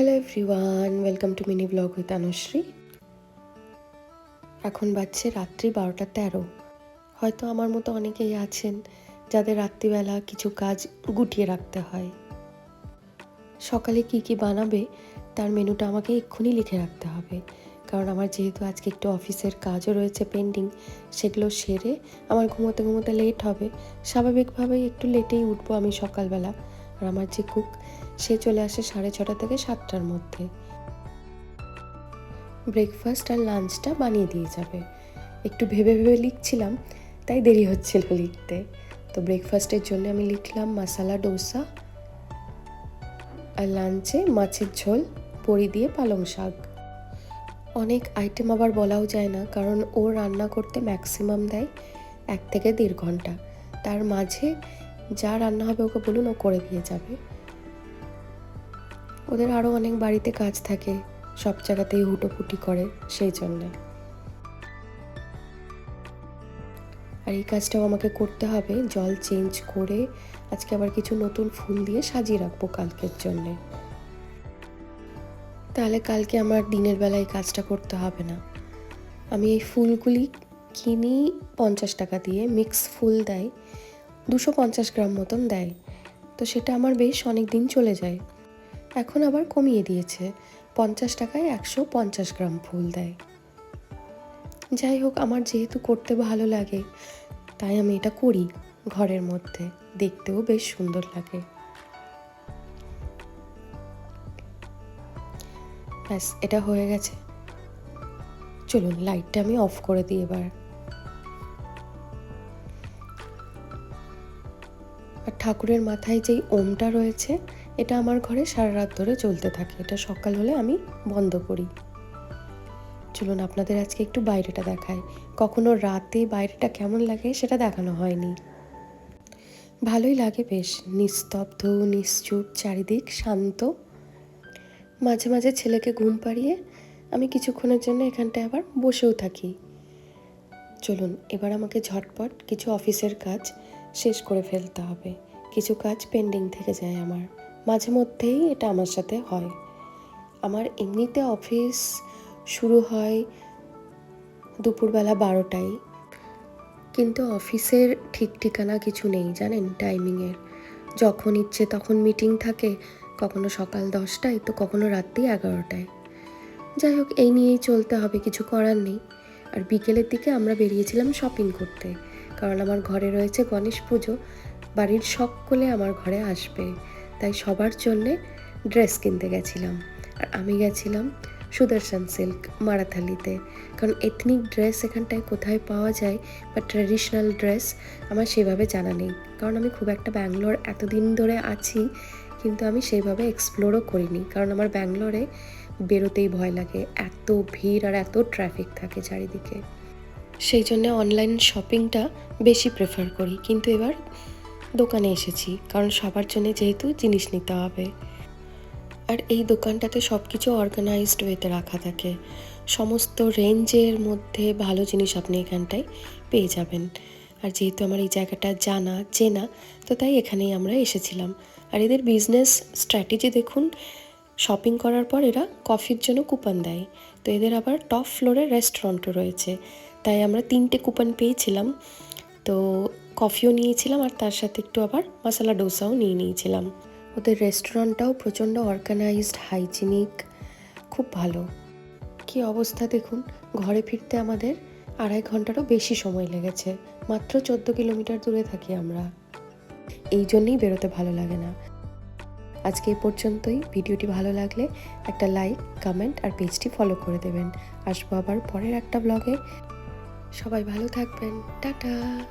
Hello everyone welcome to mini blog with Anushree এখন বাজছে রাত্রি বারোটা তেরো। হয়তো আমার মতো অনেকেই আছেন যাদের রাত্রিবেলা কিছু কাজ গুটিয়ে রাখতে হয়। সকালে কি কি বানাবে তার মেনুটা আমাকে এক্ষুনি লিখে রাখতে হবে। কারণ আমার যেহেতু আজকে একটু অফিসের কাজও রয়েছে পেন্ডিং, সেগুলো সেরে আমার ঘুমোতে ঘুমোতে লেট হবে। স্বাভাবিকভাবেই একটু লেটেই উঠবো আমি সকালবেলা। আর আমার যে কুক, সে চলে আসে সাড়ে ছটা থেকে সাতটার মধ্যে। ব্রেকফাস্ট আর লাঞ্চটা বানিয়ে দিয়ে যাবে। একটু ভেবে ভেবে লিখছিলাম, তাই দেরি হচ্ছিল লিখতে। তো ব্রেকফাস্টের জন্য আমি লিখলাম মশালা ডোসা আর লাঞ্চে মাছের ঝোল বড়ি দিয়ে পালং শাক। অনেক আইটেম আবার বলাও যায় না, কারণ ও রান্না করতে ম্যাক্সিমাম দেয় এক থেকে দেড় ঘণ্টা। তার মাঝে যা রান্না হবে ওকে বলুন, ও করে দিয়ে যাবে। ওদের আরও অনেক বাড়িতে কাজ থাকে, সব জায়গাতেই হুটোপুটি করে সেই জন্যে। আর এই কাজটাও আমাকে করতে হবে, জল চেঞ্জ করে আজকে আবার কিছু নতুন ফুল দিয়ে সাজিয়ে রাখব কালকের জন্যে। তাহলে কালকে আমার দিনের বেলায় এই কাজটা করতে হবে না। আমি এই ফুলগুলি কিনি পঞ্চাশ টাকা দিয়ে, মিক্স ফুল দেয়। দুশো পঞ্চাশ গ্রাম মতন দেয়। তো সেটা আমার বেশ অনেক দিন চলে যায়। এখন আবার কমিয়ে দিয়েছে। পঞ্চাশ টাকায় একশো পঞ্চাশ গ্রাম ফুল দেয়। যাই হোক, আমার যেহেতু করতে ভালো লাগে, তাই আমি এটা করি ঘরের মধ্যে। দেখতেও বেশ সুন্দর লাগে। ব্যাস, এটা হয়ে গেছে। চলুন লাইটটা আমি অফ করে দিই এবার। আর ঠাকুরের মাথায় যেই ওমটা রয়েছে, এটা আমার ঘরে সারা রাত ধরে চলতে থাকে। এটা সকাল হলে আমি বন্ধ করি। চলুন, আপনাদের আজকে একটু বাইরেটা দেখায় কখনো রাতে বাইরেটা কেমন লাগে সেটা দেখানো হয়নি। ভালোই লাগে বেশ। নিস্তব্ধ, নিশ্চুপ, চারিদিক শান্ত। মাঝে মাঝে ছেলেকে ঘুম পাড়িয়ে আমি কিছুক্ষণের জন্য এখানটায় আবার বসেও থাকি। চলুন, এবার আমাকে ঝটপট কিছু অফিসের কাজ শেষ করে ফেলতে হবে। কিছু কাজ পেন্ডিং থেকে যায় আমার। মাঝে মধ্যেই এটা আমার সাথে হয়। আমার এমনিতে অফিস শুরু হয় দুপুরবেলা বারোটায়। কিন্তু অফিসের ঠিক ঠিকানা কিছু নেই, জানেন? টাইমিংয়ের যখন ইচ্ছে তখন মিটিং থাকে, কখনো সকাল দশটায়, তো কখনো রাত্রি এগারোটায়। যাই হোক, এই নিয়েই চলতে হবে, কিছু করার নেই। আর বিকেলের দিকে আমরা বেরিয়েছিলাম শপিং করতে। কারণ আমার ঘরে রয়েছে গণেশ পুজো বাড়ির সকলে আমার ঘরে আসবে। তাই সবার জন্যে ড্রেস কিনতে গেছিলাম। আর আমি গেছিলাম সুদর্শন সিল্ক মারাথালিতে। কারণ এথনিক ড্রেস এখানটায় কোথায় পাওয়া যায় বা ট্র্যাডিশনাল ড্রেস আমার সেভাবে জানা নেই। কারণ আমি খুব একটা ব্যাঙ্গালোর এতদিন ধরে আছি, কিন্তু আমি সেইভাবে এক্সপ্লোরও করিনি। কারণ আমার ব্যাঙ্গালোরে বেরোতেই ভয় লাগে। এত ভিড় আর এত ট্রাফিক থাকে চারিদিকে। সেই জন্য অনলাইন শপিংটা বেশি প্রেফার করি। কিন্তু এবার দোকানে এসেছি, কারণ সবার জন্য যেহেতু জিনিস নিতে হবে। আর এই দোকানটাতে সব কিছু অর্গানাইজড ওয়েতে রাখা থাকে। সমস্ত রেঞ্জের মধ্যে ভালো জিনিস আপনি এখানটায় পেয়ে যাবেন। আর যেহেতু আমার এই জায়গাটা জানা, চেনা, তো তাই এখানেই আমরা এসেছিলাম। আর এদের বিজনেস স্ট্র্যাটেজি দেখুন শপিং করার পর এরা কফির জন্য কুপন দেয়। তো এদের আবার টপ ফ্লোরে রেস্টুরেন্টও রয়েছে। তাই আমরা তিনটে কুপন পেয়েছিলাম। তো কফিও নিয়েছিলাম আর তার সাথে একটু আবার মশলা ডোসাও নিয়ে নিয়েছিলাম। ওদের রেস্টুরেন্টটাও প্রচণ্ড অর্গানাইজড, হাইজিনিক, খুব ভালো। কি অবস্থা দেখুন, ঘরে ফিরতে আমাদের আড়াই ঘন্টারও বেশি সময় লেগেছে। মাত্র চোদ্দ কিলোমিটার দূরে থাকি আমরা। এই জন্যেই বেরোতে ভালো লাগে না। আজকে এই পর্যন্তই। ভিডিওটি ভালো লাগলে একটা লাইক, কমেন্ট আর পেজটি ফলো করে দেবেন। আসব আবার পরের একটা ব্লগে। সবাই ভালো থাকবেন। টাটা!